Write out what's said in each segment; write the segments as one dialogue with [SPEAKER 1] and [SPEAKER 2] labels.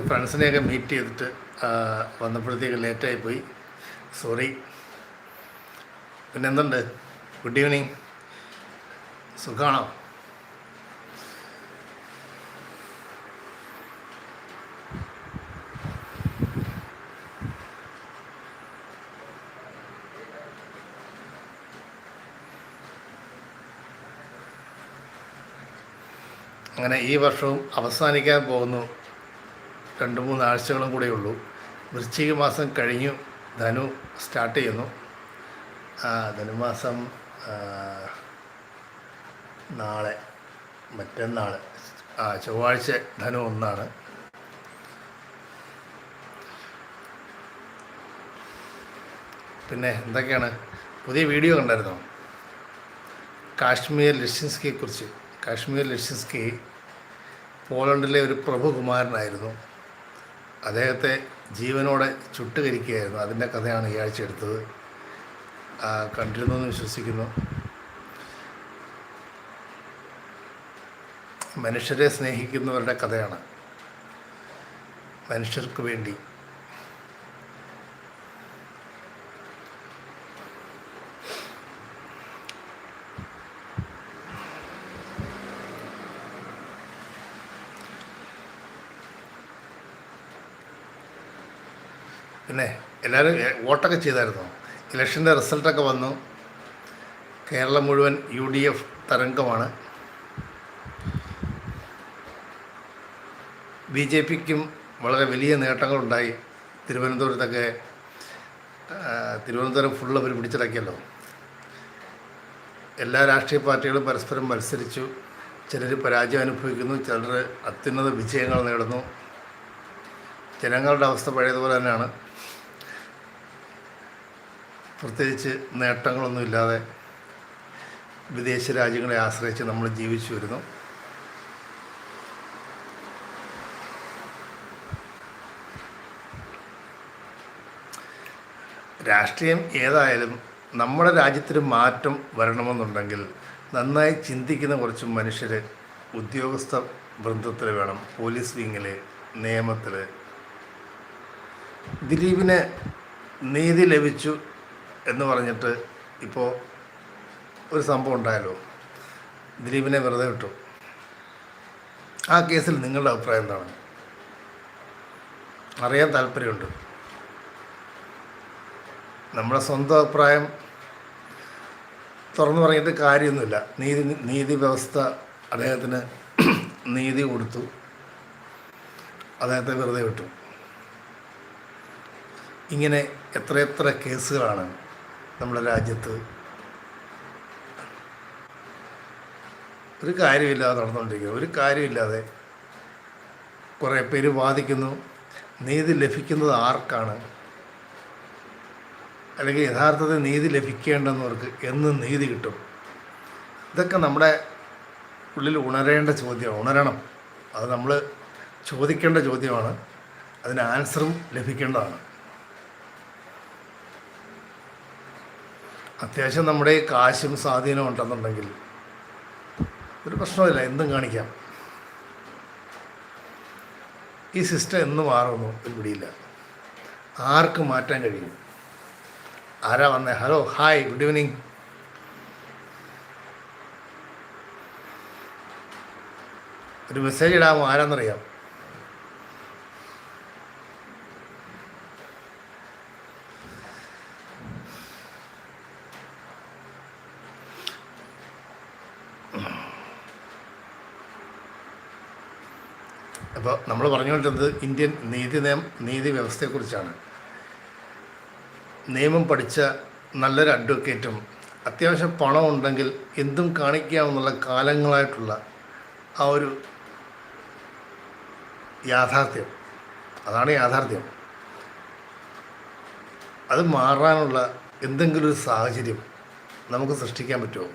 [SPEAKER 1] ഫ്രണ്ട്സിനെയൊക്കെ meet ചെയ്തിട്ട് വന്നപ്പോഴത്തേക്ക് ലേറ്റായി പോയി സോറി. പിന്നെ എന്തുണ്ട് ഗുഡ് ഈവനിങ്. സുഖമാണോ അങ്ങനെ ഈ വർഷവും അവസാനിക്കാൻ പോകുന്നു. രണ്ട് മൂന്ന് ആഴ്ചകളും കൂടെ ഉള്ളൂ. വൃശ്ചിക മാസം കഴിഞ്ഞു ധനു സ്റ്റാർട്ട് ചെയ്യുന്നു. ധനുമാസം നാളെ മറ്റന്നാൾ ആ ചൊവ്വാഴ്ച ധനു ഒന്നാണ്. പിന്നെ എന്തൊക്കെയാണ്? പുതിയ വീഡിയോ കണ്ടായിരുന്നോ? കാശ്മീർ ലിഷിൻസ്കിയെക്കുറിച്ച് കാശ്മീർ ലിഷിൻസ്കി പോളണ്ടിലെ ഒരു പ്രഭുകുമാരനായിരുന്നു. അദ്ദേഹത്തെ ജീവനോടെ ചുട്ടുകരിക്കുകയായിരുന്നു. അതിന്റെ കഥയാണ് ഈ ആഴ്ച എടുത്തത്. കണ്ടിരുന്നു എന്ന് വിശ്വസിക്കുന്നു. മനുഷ്യരെ സ്നേഹിക്കുന്നവരുടെ കഥയാണ്. മനുഷ്യർക്ക് വേണ്ടി പിന്നെ എല്ലാവരും വോട്ടൊക്കെ ചെയ്തായിരുന്നു? ഇലക്ഷന്റെ റിസൾട്ടൊക്കെ വന്നു. കേരളം മുഴുവൻ യു ഡി എഫ് തരംഗമാണ്. ബി ജെ പിക്കും വളരെ വലിയ നേട്ടങ്ങളുണ്ടായി. തിരുവനന്തപുരത്തൊക്കെ തിരുവനന്തപുരം ഫുള്ള് അവർ പിടിച്ചടക്കിയല്ലോ. എല്ലാ രാഷ്ട്രീയ പാർട്ടികളും പരസ്പരം മത്സരിച്ചു. ചിലർ പരാജയം അനുഭവിക്കുന്നു ചിലർ അത്യുന്നത വിജയങ്ങൾ നേടുന്നു. ജനങ്ങളുടെ അവസ്ഥ പഴയതുപോലെ തന്നെയാണ്. പ്രത്യേകിച്ച് നേട്ടങ്ങളൊന്നുമില്ലാതെ വിദേശ രാജ്യങ്ങളെ ആശ്രയിച്ച് നമ്മൾ ജീവിച്ചു വരുന്നു. രാഷ്ട്രീയം ഏതായാലും നമ്മുടെ രാജ്യത്തിന് മാറ്റം വരണമെന്നുണ്ടെങ്കിൽ നന്നായി ചിന്തിക്കുന്ന കുറച്ച് മനുഷ്യർ ഉദ്യോഗസ്ഥ വൃന്ദത്തിൽ വേണം പോലീസ് വിങ്ങിൽ നിയമത്തിൽ ദിലീപിന് നീതി ലഭിച്ചു എന്ന് പറഞ്ഞിട്ട് ഇപ്പോൾ ഒരു സംഭവം ഉണ്ടായല്ലോ. ദിലീപിനെ വെറുതെ വിട്ടു. ആ കേസിൽ നിങ്ങളുടെ അഭിപ്രായം എന്താണ്? അറിയാൻ താല്പര്യമുണ്ട്. നമ്മുടെ സ്വന്തം അഭിപ്രായം തുറന്നു പറഞ്ഞിട്ട് കാര്യമൊന്നുമില്ല. നീതി നീതി വ്യവസ്ഥ അദ്ദേഹത്തിന് നീതി കൊടുത്തു. അദ്ദേഹത്തെ വെറുതെ വിട്ടു. ഇങ്ങനെ എത്രയെത്ര കേസുകളാണ് നമ്മുടെ രാജ്യത്ത് ഒരു കാര്യമില്ലാതെ നടന്നുകൊണ്ടിരിക്കുന്നത് ഒരു കാര്യമില്ലാതെ കുറേ പേര് വാദിക്കുന്നു. നീതി ലഭിക്കുന്നത് ആർക്കാണ്? അല്ലെങ്കിൽ യഥാർത്ഥത്തിൽ നീതി ലഭിക്കേണ്ടെന്നവർക്ക് എന്ന് നീതി കിട്ടും. ഇതൊക്കെ നമ്മുടെ ഉള്ളിൽ ഉണരേണ്ട ചോദ്യമാണ്. ഉണരണം. അത് നമ്മൾ ചോദിക്കേണ്ട ചോദ്യമാണ്. അതിന് ആൻസറും ലഭിക്കേണ്ടതാണ്. അത്യാവശ്യം നമ്മുടെ കാശും സ്വാധീനവും ഉണ്ടെന്നുണ്ടെങ്കിൽ ഒരു പ്രശ്നമില്ല എന്തും കാണിക്കാം. ഈ സിസ്റ്റം എന്ന് മാറുന്നു ഒരു പിടിയില്ല. ആർക്ക് മാറ്റാൻ കഴിയും? ആരാ വന്നേ? Hello hi good evening. ഒരു മെസ്സേജ് ഇടാമോ? ആരാന്നറിയാം. അപ്പോൾ നമ്മൾ പറഞ്ഞുകൊണ്ടിരുന്നത് ഇന്ത്യൻ നീതി നിയമ നീതി വ്യവസ്ഥയെക്കുറിച്ചാണ്. നിയമം പഠിച്ച നല്ലൊരു അഡ്വക്കേറ്റും അത്യാവശ്യം പണം ഉണ്ടെങ്കിൽ എന്തും കാണിക്കാമെന്നുള്ള കാലങ്ങളായിട്ടുള്ള ആ ഒരു യാഥാർത്ഥ്യം. അതാണ് യാഥാർത്ഥ്യം. അത് മാറാനുള്ള എന്തെങ്കിലും ഒരു സാഹചര്യം നമുക്ക് സൃഷ്ടിക്കാൻ പറ്റുമോ?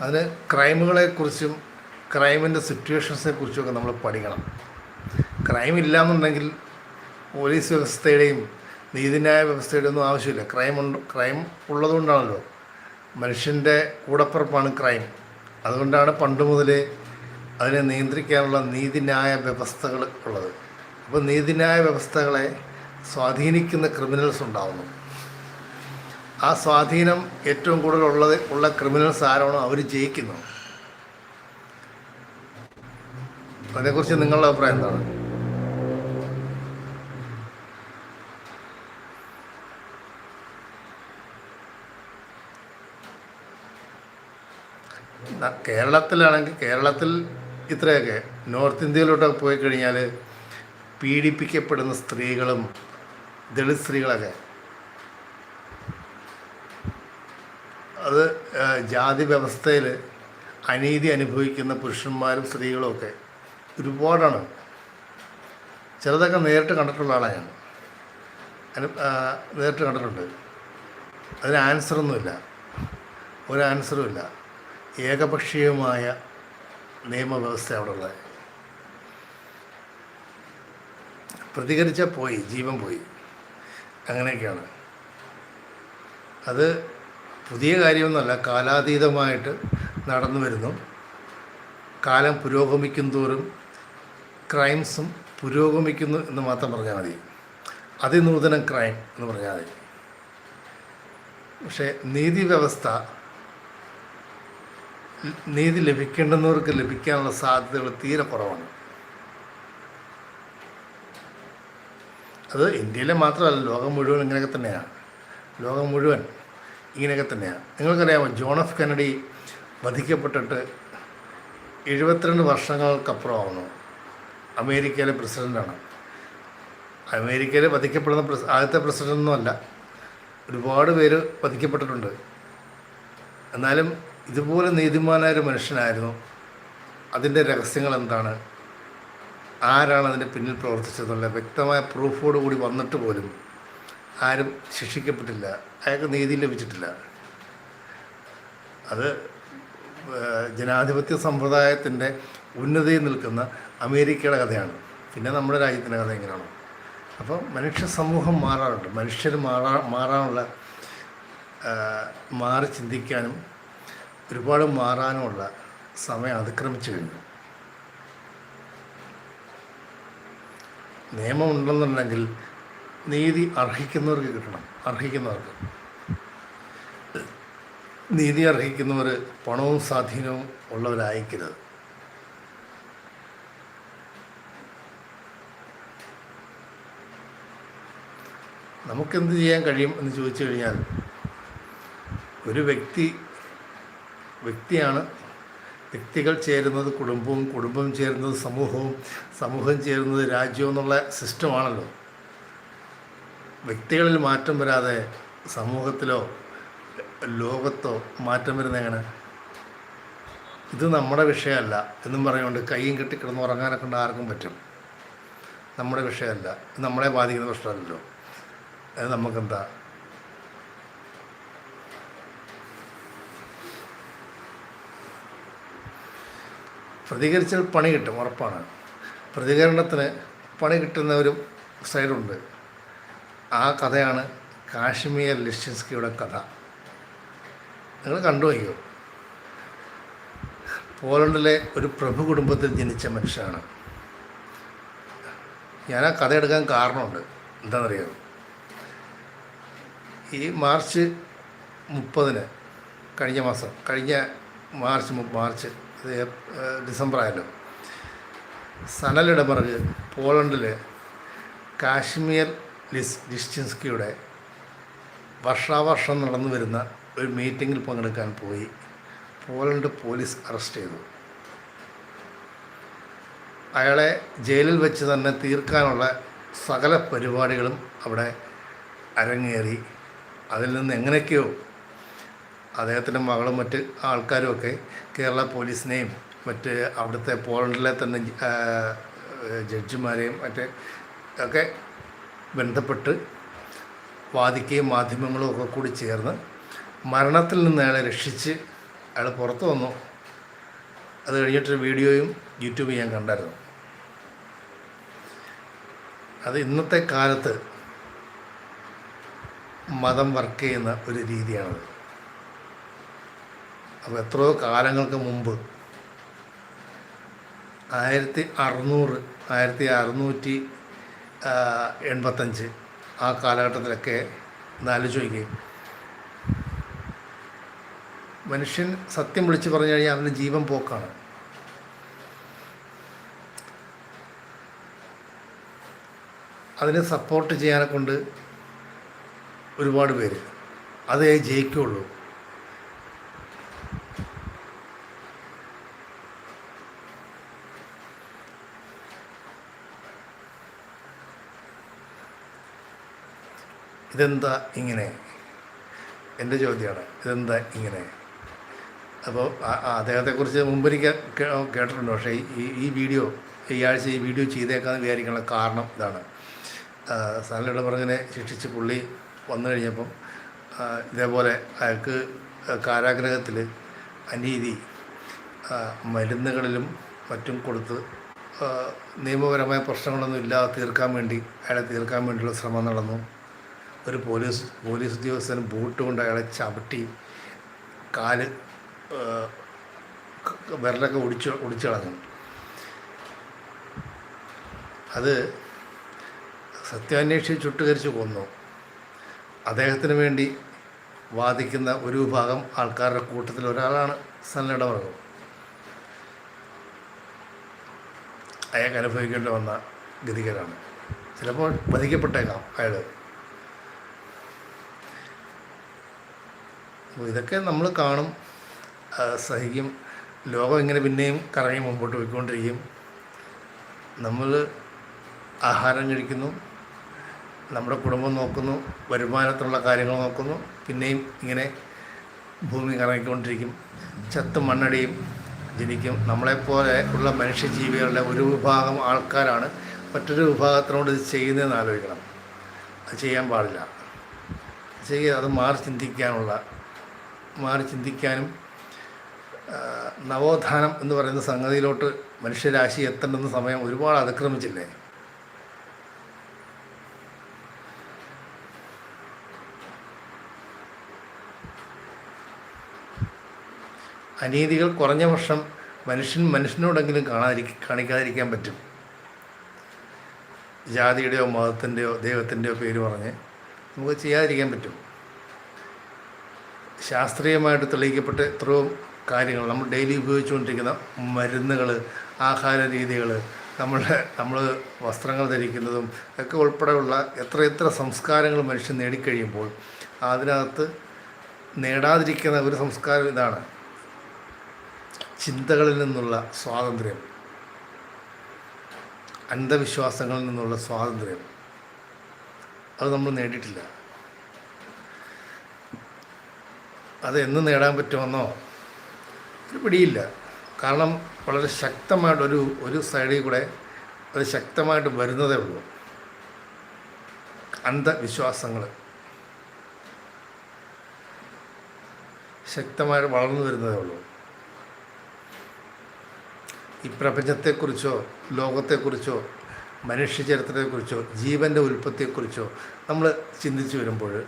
[SPEAKER 1] അതിന് ക്രൈമുകളെക്കുറിച്ചും ക്രൈമിന്റെ സിറ്റുവേഷൻസിനെ കുറിച്ചുമൊക്കെ നമ്മൾ പഠിക്കണം. ക്രൈം ഇല്ലയെന്നുണ്ടെങ്കിൽ പോലീസ് വ്യവസ്ഥയുടെയും നീതിന്യായ വ്യവസ്ഥയുടെയും ഒന്നും ആവശ്യമില്ല. ക്രൈം ഉണ്ട് ക്രൈം ഉള്ളതുകൊണ്ടാണല്ലോ. മനുഷ്യന്റെ കൂടപ്പിറപ്പാണ് ക്രൈം. അതുകൊണ്ടാണ് പണ്ട് മുതലേ അതിനെ നിയന്ത്രിക്കാനുള്ള നീതിന്യായ വ്യവസ്ഥകൾ ഉള്ളത്. അപ്പോൾ നീതിന്യായ വ്യവസ്ഥകളെ സ്വാധീനിക്കുന്ന ക്രിമിനൽസ് ഉണ്ടാവുന്നു. ആ സ്വാധീനം ഏറ്റവും കൂടുതൽ ഉള്ളത് ഉള്ള ക്രിമിനൽസ് ആരാണോ അവർ ജയിക്കുന്നു. അതിനെക്കുറിച്ച് നിങ്ങളുടെ അഭിപ്രായം എന്താണ്? കേരളത്തിലാണെങ്കിൽ കേരളത്തിൽ ഇത്രയൊക്കെ നോർത്ത് ഇന്ത്യയിലോട്ടൊക്കെ പോയി കഴിഞ്ഞാൽ പീഡിപ്പിക്കപ്പെടുന്ന സ്ത്രീകളും ദളിത് സ്ത്രീകളൊക്കെ അത് ജാതി വ്യവസ്ഥയിൽ അനീതി അനുഭവിക്കുന്ന പുരുഷന്മാരും സ്ത്രീകളും ഒക്കെ ഒരുപാടാണ്. ചിലതൊക്കെ നേരിട്ട് കണ്ടിട്ടുള്ള ആളാണ് ഞാൻ. നേരിട്ട് കണ്ടിട്ടുണ്ട്. അതിന് ആൻസറൊന്നുമില്ല ഒരു ആൻസറും ഇല്ല. ഏകപക്ഷീയമായ നിയമവ്യവസ്ഥ അവിടെ ഉള്ളത്. പ്രതികരിച്ചാൽ പോയി ജീവൻ പോയി. അങ്ങനെയൊക്കെയാണ്. അത് പുതിയ കാര്യമൊന്നുമല്ല കാലാതീതമായിട്ട് നടന്നു വരുന്നു. കാലം പുരോഗമിക്കും തോറും ക്രൈംസും പുരോഗമിക്കുന്നു എന്ന് മാത്രം പറഞ്ഞാൽ മതി. അതിനൂതന ക്രൈം എന്ന് പറഞ്ഞാൽ മതി. പക്ഷേ നീതി വ്യവസ്ഥ നീതി ലഭിക്കേണ്ടുന്നവർക്ക് ലഭിക്കാനുള്ള സാധ്യതകൾ തീരെ കുറവാണ്. അത് ഇന്ത്യയിലെ മാത്രമല്ല ലോകം മുഴുവൻ ഇങ്ങനെയൊക്കെ തന്നെയാണ് ലോകം മുഴുവൻ ഇങ്ങനെയൊക്കെ തന്നെയാണ് നിങ്ങൾക്കറിയാമോ ജോൺ എഫ് കെനഡി വധിക്കപ്പെട്ടിട്ട് എഴുപത്തിരണ്ട് വർഷങ്ങൾക്കപ്പുറമാവുന്നു. അമേരിക്കയിലെ പ്രസിഡന്റാണ് അമേരിക്കയിൽ വധിക്കപ്പെടുന്ന പ്രസ് ആദ്യത്തെ പ്രസിഡന്റൊന്നുമല്ല ഒരുപാട് പേര് വധിക്കപ്പെട്ടിട്ടുണ്ട്. എന്നാലും ഇതുപോലെ നീതിമാനായ ഒരു മനുഷ്യനായിരുന്നു. അതിന്റെ രഹസ്യങ്ങൾ എന്താണ്? ആരാണ് അതിന്റെ പിന്നിൽ പ്രവർത്തിച്ചതെന്നുള്ള വ്യക്തമായ പ്രൂഫോട് കൂടി വന്നിട്ട് പോലും ആരും ശിക്ഷിക്കപ്പെട്ടില്ല. അയാൾക്ക് നീതി ലഭിച്ചിട്ടില്ല. അത് ജനാധിപത്യ സമ്പ്രദായത്തിന്റെ ഉന്നതിയിൽ നിൽക്കുന്ന അമേരിക്കയുടെ കഥയാണ്. പിന്നെ നമ്മുടെ രാജ്യത്തിന്റെ കഥ എങ്ങനെയാണോ? അപ്പോൾ മനുഷ്യ സമൂഹം മാറാറുണ്ട്. മനുഷ്യർ മാറാ മാറാനുള്ള മാറി ചിന്തിക്കാനും ഒരുപാട് മാറാനുമുള്ള സമയം അതിക്രമിച്ചു കഴിഞ്ഞു. നിയമം ഉണ്ടെന്നുണ്ടെങ്കിൽ നീതി അർഹിക്കുന്നവർക്ക് കിട്ടണം. അർഹിക്കുന്നവർക്ക്. നീതി അർഹിക്കുന്നവർ പണവും സ്വാധീനവും ഉള്ളവരായിരിക്കരുത്. നമുക്കെന്ത് ചെയ്യാൻ കഴിയും എന്ന് ചോദിച്ചു കഴിഞ്ഞാൽ ഒരു വ്യക്തി വ്യക്തിയാണ് വ്യക്തികൾ ചേരുന്നത് കുടുംബവും കുടുംബം ചേരുന്നത് സമൂഹവും സമൂഹം ചേരുന്നത് രാജ്യവും എന്നുള്ള സിസ്റ്റമാണല്ലോ. വ്യക്തികളിൽ മാറ്റം വരാതെ സമൂഹത്തിലോ ലോകത്തോ മാറ്റം വരുന്ന എങ്ങനെ? ഇത് നമ്മുടെ വിഷയമല്ല എന്നും പറഞ്ഞുകൊണ്ട് കൈയും കെട്ടി കിടന്ന് ഉറങ്ങാനൊക്കെ ഉണ്ട് ആർക്കും പറ്റും. നമ്മുടെ വിഷയമല്ല. നമ്മളെ ബാധിക്കുന്ന പ്രശ്നമല്ലല്ലോ. അത് നമുക്കെന്താ? പ്രതികരിച്ചാൽ പണി കിട്ടും ഉറപ്പാണ്. പ്രതികരണത്തിന് പണി കിട്ടുന്ന ഒരു സൈഡുണ്ട്. ആ കഥയാണ് കാശ്മീർ ലിസ്റ്റിൻസ്കിയുടെ കഥ. നിങ്ങൾ കണ്ടു പോലണ്ടിലെ പോളണ്ടിലെ ഒരു പ്രഭു കുടുംബത്തിൽ ജനിച്ച മനുഷ്യനാണ്. ഞാൻ ആ കഥ എടുക്കാൻ കാരണമുണ്ട്. എന്താണെന്നറിയാമോ ഈ മാർച്ച് മുപ്പതിന് കഴിഞ്ഞ മാസം കഴിഞ്ഞ മാർച്ച് മാർച്ച് ഡിസംബർ ആയാലും സനലിടമറുക് പോളണ്ടിൽ കാശ്മീർ ലിസ് ലിസ്റ്റിൻസ്കിയുടെ വർഷാവർഷം നടന്നു വരുന്ന ഒരു മീറ്റിങ്ങിൽ പങ്കെടുക്കാൻ പോയി. പോലണ്ട് പോലീസ് അറസ്റ്റ് ചെയ്തു. അയാളെ ജയിലിൽ വെച്ച് തന്നെ തീർക്കാനുള്ള സകല പരിപാടികളും അവിടെ അരങ്ങേറി. അതിൽ നിന്ന് എങ്ങനെയൊക്കെയോ അദ്ദേഹത്തിന്റെ മകളും മറ്റ് ആൾക്കാരുമൊക്കെ കേരള പോലീസിനെയും മറ്റ് അവിടുത്തെ പോളണ്ടിലെ തന്നെ ജഡ്ജിമാരെയും മറ്റ് ഒക്കെ ബന്ധപ്പെട്ട് വാദിക്കുകയും മാധ്യമങ്ങളും ഒക്കെ കൂടി ചേർന്ന് മരണത്തിൽ നിന്ന് അയാളെ രക്ഷിച്ച് അയാൾ പുറത്തു വന്നു. അത് കഴിഞ്ഞിട്ടൊരു വീഡിയോയും യൂട്യൂബിൽ ഞാൻ കണ്ടായിരുന്നു. അത് ഇന്നത്തെ കാലത്ത് മതം വർക്ക് ചെയ്യുന്ന ഒരു രീതിയാണത്. അപ്പോൾ എത്രയോ കാലങ്ങൾക്ക് മുമ്പ് ആയിരത്തി അറുന്നൂറ് ആയിരത്തി അറുന്നൂറ്റി എൺപത്തഞ്ച്. ആ കാലഘട്ടത്തിലൊക്കെ ഒന്ന് ആലോചിച്ച് മനുഷ്യൻ സത്യം വിളിച്ചു പറഞ്ഞു കഴിഞ്ഞാൽ അവന്റെ ജീവൻ പോക്കാണ്. അതിനെ സപ്പോർട്ട് ചെയ്യാനെ കൊണ്ട് ഒരുപാട് പേര്. അതേ ജയിക്കുള്ളൂ. ഇതെന്താ ഇങ്ങനെ? എന്റെ ചോദ്യമാണ്. ഇതെന്താ ഇങ്ങനെ? അപ്പോൾ അദ്ദേഹത്തെക്കുറിച്ച് മുമ്പൊരിക്കൽ കേട്ടിട്ടുണ്ട്. പക്ഷേ ഈ ഈ വീഡിയോ ഈ ആഴ്ച ഈ വീഡിയോ ചെയ്തേക്കാന്ന് വിചാരിക്കാനുള്ള കാരണം ഇതാണ്. സാറിനോട് പറഞ്ഞതിനെ ശിക്ഷിച്ച് പുള്ളി വന്നു കഴിഞ്ഞപ്പം ഇതേപോലെ അയാൾക്ക് കാരാഗ്രഹത്തിൽ അനീതി മരുന്നുകളിലും മറ്റും കൊടുത്ത് നിയമപരമായ പ്രശ്നങ്ങളൊന്നും ഇല്ലാതെ തീർക്കാൻ വേണ്ടി അയാളെ തീർക്കാൻ വേണ്ടിയുള്ള ശ്രമം നടന്നു. ഒരു പോലീസ് പോലീസ് ഉദ്യോഗസ്ഥൻ ബൂട്ട് കൊണ്ട് അയാളെ ചവിട്ടി കാൽ വിരലൊക്കെ ഒടിച്ച് ഒടിച്ചു കളഞ്ഞു. അത് സത്യാന്വേഷിച്ച് ചുട്ടുകരിച്ച് കൊന്നു. അദ്ദേഹത്തിന് വേണ്ടി വാദിക്കുന്ന ഒരു വിഭാഗം ആൾക്കാരുടെ കൂട്ടത്തിൽ ഒരാളാണ് സന്നഡവർഗം അയാൾക്ക് അനുഭവിക്കേണ്ടി വന്ന ഗതികരാണ് ചിലപ്പോൾ വധിക്കപ്പെട്ടേക്കാം അയാൾ അപ്പോൾ ഇതൊക്കെ നമ്മൾ കാണും സഹിക്കും. ലോകം ഇങ്ങനെ പിന്നെയും കറങ്ങി മുമ്പോട്ട് പോയിക്കൊണ്ടിരിക്കും. നമ്മൾ ആഹാരം കഴിക്കുന്നു നമ്മുടെ കുടുംബം നോക്കുന്നു വരുമാനത്തിലുള്ള കാര്യങ്ങൾ നോക്കുന്നു പിന്നെയും ഇങ്ങനെ ഭൂമി കറങ്ങിക്കൊണ്ടിരിക്കും. ചത്ത് മണ്ണടിയും ജനിക്കും. നമ്മളെപ്പോലെ ഉള്ള മനുഷ്യജീവികളുടെ ഒരു വിഭാഗം ആൾക്കാരാണ്. മറ്റൊരു വിഭാഗത്തിനോട് ഇത് ചെയ്യുന്നതെന്ന് ആലോചിക്കണം. അത് ചെയ്യാൻ പാടില്ല. ചെയ്യുക അത് മാറി ചിന്തിക്കാനുള്ള മാറി ചിന്തിക്കാനും നവോത്ഥാനം എന്ന് പറയുന്ന സംഗതിയിലോട്ട് മനുഷ്യരാശി എത്തേണ്ടുന്ന സമയം ഒരുപാട് അതിക്രമിച്ചില്ലേ? അനീതികൾ കുറഞ്ഞ വർഷം മനുഷ്യൻ മനുഷ്യനോടെങ്കിലും കാണാതിരി കാണിക്കാതിരിക്കാൻ പറ്റും. ജാതിയുടെയോ മതത്തിന്റെയോ ദൈവത്തിന്റെയോ പേര് പറഞ്ഞ് നമുക്ക് ചെയ്യാതിരിക്കാൻ പറ്റും. ശാസ്ത്രീയമായിട്ട് തെളിയിക്കപ്പെട്ട എത്രയോ കാര്യങ്ങൾ നമ്മൾ ഡെയിലി ഉപയോഗിച്ചുകൊണ്ടിരിക്കുന്ന മരുന്നുകൾ ആഹാര രീതികൾ നമ്മളുടെ നമ്മൾ വസ്ത്രങ്ങൾ ധരിക്കുന്നതും ഒക്കെ ഉൾപ്പെടെയുള്ള എത്ര എത്ര സംസ്കാരങ്ങൾ മനുഷ്യൻ നേടിക്കഴിയുമ്പോൾ അതിനകത്ത് നേടാതിരിക്കുന്ന ഒരു സംസ്കാരം ഇതാണ്. ചിന്തകളിൽ നിന്നുള്ള സ്വാതന്ത്ര്യം. അന്ധവിശ്വാസങ്ങളിൽ നിന്നുള്ള സ്വാതന്ത്ര്യം. അത് നമ്മൾ നേടിയിട്ടില്ല. അത് എന്ന് നേടാൻ പറ്റുമെന്നോ? ഒരു പിടിയില്ല. കാരണം വളരെ ശക്തമായിട്ട് ഒരു ഒരു സൈഡിൽ കൂടെ അത് ശക്തമായിട്ട് വരുന്നതേ ഉള്ളൂ. അന്ധവിശ്വാസങ്ങൾ ശക്തമായിട്ട് വളർന്നു വരുന്നതേ ഉള്ളൂ. ഈ പ്രപഞ്ചത്തെക്കുറിച്ചോ ലോകത്തെക്കുറിച്ചോ മനുഷ്യചരിത്രത്തെക്കുറിച്ചോ ജീവന്റെ ഉൽപ്പത്തിയെക്കുറിച്ചോ നമ്മൾ ചിന്തിച്ചു വരുമ്പോൾ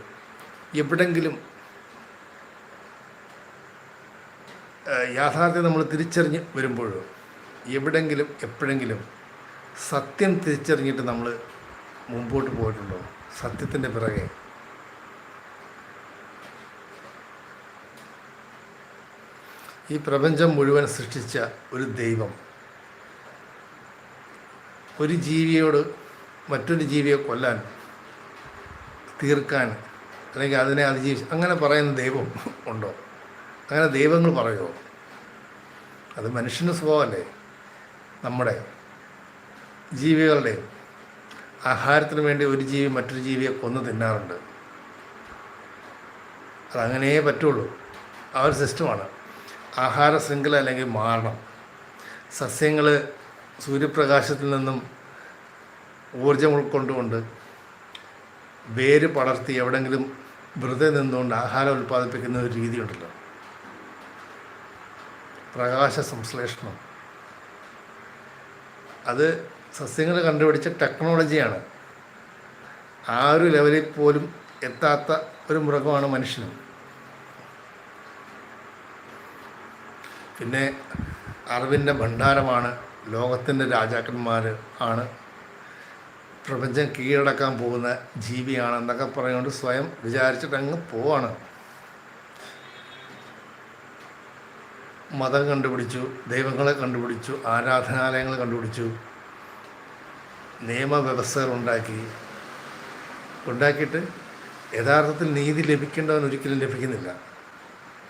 [SPEAKER 1] എവിടെങ്കിലും യാഥാർത്ഥ്യം നമ്മൾ തിരിച്ചറിഞ്ഞ് വരുമ്പോൾ എവിടെങ്കിലും എപ്പോഴെങ്കിലും സത്യം തിരിച്ചറിഞ്ഞിട്ട് നമ്മൾ മുമ്പോട്ട് പോയിട്ടുണ്ടോ? സത്യത്തിന്റെ പിറകെ. ഈ പ്രപഞ്ചം മുഴുവൻ സൃഷ്ടിച്ച ഒരു ദൈവം. ഒരു ജീവിയോട് മറ്റൊരു ജീവിയെ കൊല്ലാൻ തീർക്കാൻ അല്ലെങ്കിൽ അതിനെ അതിജീവിച്ച് അങ്ങനെ പറയുന്ന ദൈവം ഉണ്ടോ? അങ്ങനെ ദൈവങ്ങൾ പറയുമോ അത് മനുഷ്യന്റെ സ്വഭാവമല്ലേ? നമ്മുടെ ജീവികളുടെ ആഹാരത്തിന് വേണ്ടി ഒരു ജീവി മറ്റൊരു ജീവിയെ കൊന്നു തിന്നാറുണ്ട്. അതങ്ങനെ പറ്റുള്ളൂ. ആ ഒരു സിസ്റ്റമാണ്. ആഹാര ശൃംഖല അല്ലെങ്കിൽ മാറണം സസ്യങ്ങൾ സൂര്യപ്രകാശത്തിൽ നിന്നും ഊർജം ഉൾക്കൊണ്ടുകൊണ്ട് വേര് പടർത്തി എവിടെങ്കിലും വെറുതെ നിന്നുകൊണ്ട് ആഹാരം ഉൽപ്പാദിപ്പിക്കുന്ന ഒരു രീതിയുണ്ടല്ലോ. പ്രകാശ സംശ്ലേഷണം അത് സസ്യങ്ങൾ കണ്ടുപിടിച്ച ടെക്നോളജിയാണ്. ആ ഒരു ലെവലിൽ പോലും എത്താത്ത ഒരു മൃഗമാണ് മനുഷ്യനും പിന്നെ അറിവിന്റെ ഭണ്ഡാരമാണ്. ലോകത്തിന്റെ രാജാക്കന്മാർ ആണ്. പ്രപഞ്ചം കീഴടക്കാൻ പോകുന്ന ജീവിയാണ് എന്നൊക്കെ പറഞ്ഞുകൊണ്ട് സ്വയം വിചാരിച്ചിട്ട് അങ്ങ് പോവാണ്. മതം കണ്ടുപിടിച്ചു ദൈവങ്ങളെ കണ്ടുപിടിച്ചു ആരാധനാലയങ്ങൾ കണ്ടുപിടിച്ചു നിയമവ്യവസ്ഥകൾ ഉണ്ടാക്കി. ഉണ്ടാക്കിയിട്ട് യഥാർത്ഥത്തിൽ നീതി ലഭിക്കേണ്ടവൻ ഒരിക്കലും ലഭിക്കുന്നില്ല.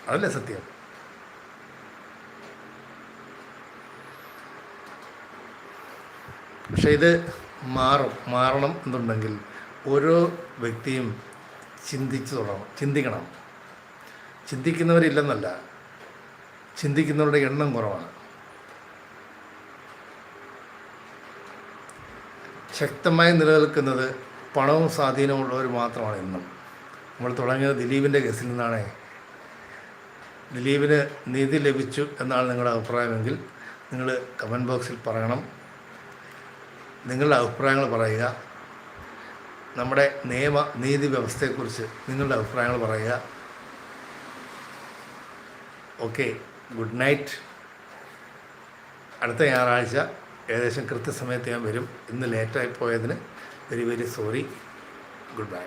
[SPEAKER 1] അതല്ലേ സത്യം? പക്ഷേ ഇത് മാറും മാറണം എന്നുണ്ടെങ്കിൽ ഓരോ വ്യക്തിയും ചിന്തിച്ചു തുടങ്ങണം ചിന്തിക്കണം. ചിന്തിക്കുന്നവരില്ലെന്നല്ല ചിന്തിക്കുന്നവരുടെ എണ്ണം കുറവാണ്. ശക്തമായി നിലനിൽക്കുന്നത് പണവും സ്വാധീനവും ഉള്ളവർ മാത്രമാണ് എന്നും നമ്മൾ തുടങ്ങിയത് ദിലീപിന്റെ കേസിൽ നിന്നാണ്. ദിലീപിന് നീതി ലഭിച്ചു എന്നാണ് നിങ്ങളുടെ അഭിപ്രായമെങ്കിൽ നിങ്ങൾ കമന്റ് ബോക്സിൽ പറയണം. നിങ്ങളുടെ അഭിപ്രായങ്ങൾ പറയുക. നമ്മുടെ നിയമ നീതി വ്യവസ്ഥയെക്കുറിച്ച് നിങ്ങളുടെ അഭിപ്രായങ്ങൾ പറയുക. ഓക്കെ. Good night. അടുത്ത ഞായറാഴ്ച ഏകദേശം കൃത്യസമയത്ത് ഞാൻ വരും. ഇന്ന് ലേറ്റായി പോയതിന് very very sorry good bye